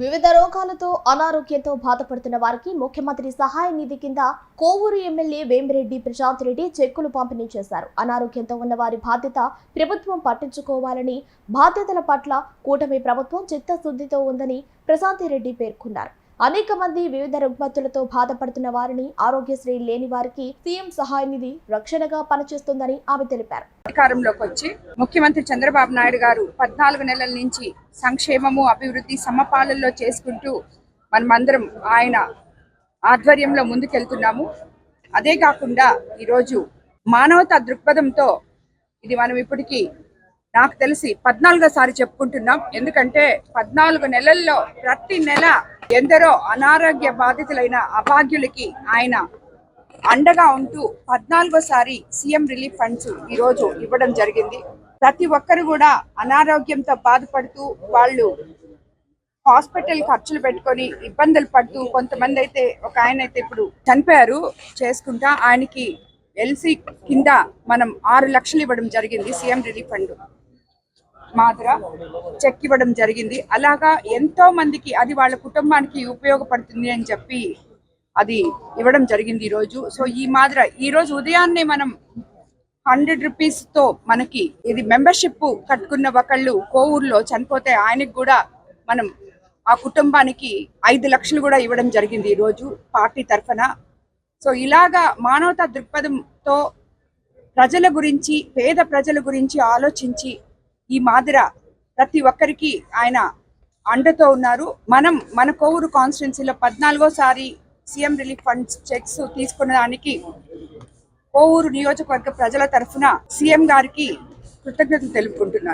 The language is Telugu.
వివిధ రోగాలతో అనారోగ్యంతో బాధపడుతున్న వారికి ముఖ్యమంత్రి సహాయ నిధి కింద కోవూరు ఎమ్మెల్యే వేమిరెడ్డి ప్రశాంత్ రెడ్డి చెక్కులు పంపిణీ చేశారు. అనారోగ్యంతో ఉన్న వారి బాధ్యత ప్రభుత్వం పట్టించుకోవాలని బాధ్యతల పట్ల కూటమి ప్రభుత్వం చిత్తశుద్ధితో ఉందని ప్రశాంత్ రెడ్డి పేర్కొన్నారు. అనేక మంది వివిధ రుగ్మతులతో బాధపడుతున్న వారిని ఆరోగ్యశ్రీ లేని వారికి సీఎం సహాయ నిధి రక్షణగా పనిచేస్తుందని ఆమె తెలిపారు. అధికారంలోకి వచ్చి ముఖ్యమంత్రి చంద్రబాబు నాయుడు గారు పద్నాలుగు నెలల నుంచి సంక్షేమము అభివృద్ధి సమపాలనలో చేసుకుంటూ మనమందరం ఆయన ఆధ్వర్యంలో ముందుకెళ్తున్నాము. అదే కాకుండా ఈరోజు మానవతా దృక్పథంతో ఇది మనం ఇప్పటికీ నాకు తెలిసి పద్నాలుగోసారి చెప్పుకుంటున్నాం. ఎందుకంటే పద్నాలుగు నెలల్లో ప్రతి నెల ఎందరో అనారోగ్య బాధితులైన అభాగ్యులకి ఆయన అండగా ఉంటూ పద్నాలుగోసారి సీఎం రిలీఫ్ ఫండ్స్ ఈరోజు ఇవ్వడం జరిగింది. ప్రతి ఒక్కరు కూడా అనారోగ్యంతో బాధపడుతూ వాళ్ళు హాస్పిటల్ ఖర్చులు పెట్టుకొని ఇబ్బందులు పడుతూ కొంతమంది అయితే ఒక ఆయన అయితే ఇప్పుడు చనిపోయారు చేసుకుంటా ఆయనకి ఎల్సీ కింద మనం ఆరు లక్షలు ఇవ్వడం జరిగింది సీఎం రిలీఫ్ ఫండ్. మాత్ర చెక్ ఇవ్వడం జరిగింది. అలాగా ఎంతో మందికి అది వాళ్ళ కుటుంబానికి ఉపయోగపడుతుంది అని చెప్పి అది ఇవ్వడం జరిగింది ఈరోజు. సో ఈ మాదిర ఈ రోజు ఉదయాన్నే మనం హండ్రెడ్ రూపీస్తో మనకి ఇది మెంబర్షిప్ కట్టుకున్న ఒకళ్ళు కోవూరులో చనిపోతే ఆయనకు కూడా మనం ఆ కుటుంబానికి ఐదు లక్షలు కూడా ఇవ్వడం జరిగింది ఈ రోజు పార్టీ తరఫున. సో ఇలాగా మానవతా దృక్పథంతో ప్రజల గురించి పేద ప్రజల గురించి ఆలోచించి ఈ మాదిర ప్రతి ఒక్కరికి ఆయన అండతో ఉన్నారు. మనం మన కోవూరు కాన్స్టిట్యున్సీలో పద్నాలుగోసారి సీఎం రిలీఫ్ ఫండ్స్ చెక్స్ తీసుకున్నదానికి కోవూరు నియోజకవర్గ ప్రజల తరఫున సీఎం గారికి కృతజ్ఞతలు తెలుపుకుంటున్నాను.